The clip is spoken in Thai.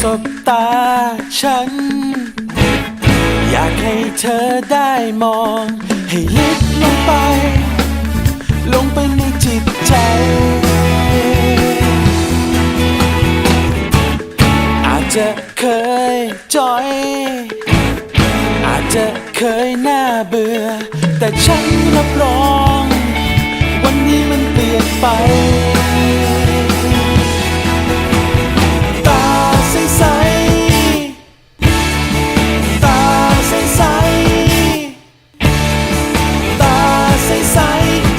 สบตาฉัน อยากให้เธอได้มอง ให้ลึกลงไป ลงไปในจิตใจ อาจจะเคยจอย อาจจะเคยน่าเบื่อ แต่ฉันรับรอง วันนี้มันเปลี่ยนไป say sorry.